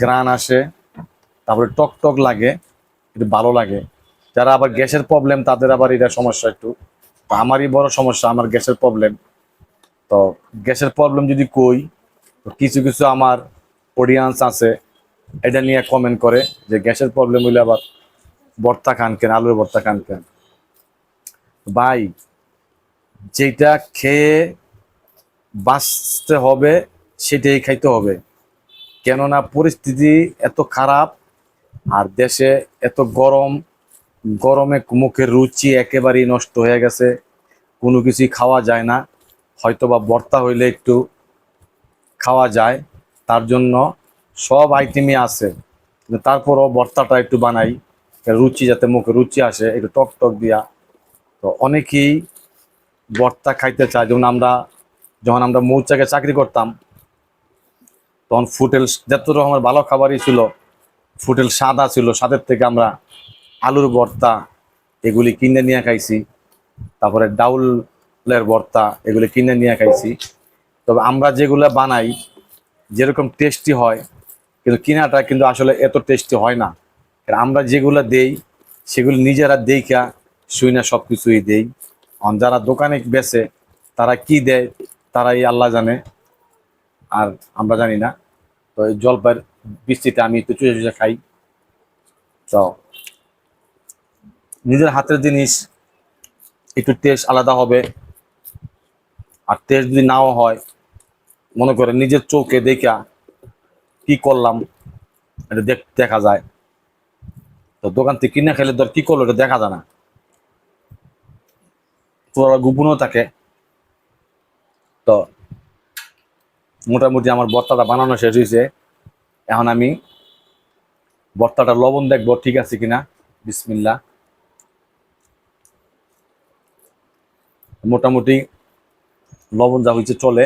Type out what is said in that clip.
গ্রান আসে, তারপরে টক টক লাগে, একটু ভালো লাগে। যারা আবার গ্যাসের প্রবলেম তাদের আবার এটা সমস্যা একটু। আমারই বড় সমস্যা, আমার গ্যাসের প্রবলেম তো গ্যাসের প্রবলেম যদি কই কিছু কিছু আমার অডিয়েন্স আছে, এটা নিয়ে কমেন্ট করে যে গ্যাসের প্রবলেম হইলে আবার ভর্তা খান কেন, আলুর ভর্তা খান কেন? ভাই, যেটা খেয়ে বাঁচতে হবে, সেটাই খাইতে হবে। কেননা পরিস্থিতি এত খারাপ আর দেশে এত গরম, গরমে মুখের রুচি একেবারেই নষ্ট হয়ে গেছে, কোনো কিছুই খাওয়া যায় না হয়তো বা ভর্তা হইলে একটু খাওয়া যায়, তার জন্য সব আইটেমই আছে। তারপরও বর্তাটা একটু বানাই, রুচি যাতে মুখে রুচি আসে, একটু টক টক দিয়া। তো অনেকেই বর্তা খাইতে চায়, যেমন আমরা, যখন আমরা মৌচাকে চাকরি করতাম তখন ফুটেল যত রকমের ভালো খাবারই ছিল, ফুটেল সাদা ছিল, স্বাদের থেকে আমরা আলুর ভর্তা এগুলি কিনে নিয়ে খাইছি, তারপরে ডাউলের ভর্তা এগুলি কিনে নিয়ে খাইছি। তবে আমরা যেগুলো বানাই, যেরকম টেস্টি হয়, কিন্তু কিনাটা কিন্তু আসলে এত টেস্টি হয় না। আমরা যেগুলো দেই, সেগুলো নিজেরা দেখা শুই না সব কিছুই দেই যারা দোকানে বেচে, তারা কি দেয়, তারাই আল্লাহ জানে। আর আমরা জানি না। তো জলপাইয়ের বৃষ্টিতে আমি একটু চুষে চুষে খাই। তো নিজের হাতের জিনিস, একটু টেস্ট আলাদা হবে। আর টেস্ট যদি নাও হয়, মনে করে নিজের চোখে দেখা কি করলাম, এটা দেখ- দেখা যায়। তো দোকান থেকে কিনে খেলে ধর কি করল, এটা দেখা যায় না। তোরা গোপনও থাকে তো মোটামুটি আমার বর্তাটা বানানো শেষ হয়েছে এখন আমি বর্তাটা লবণ দেখব, ঠিক আছে কিনা? বিসমিল্লা মোটামুটি লবণ যা হয়েছে চলে।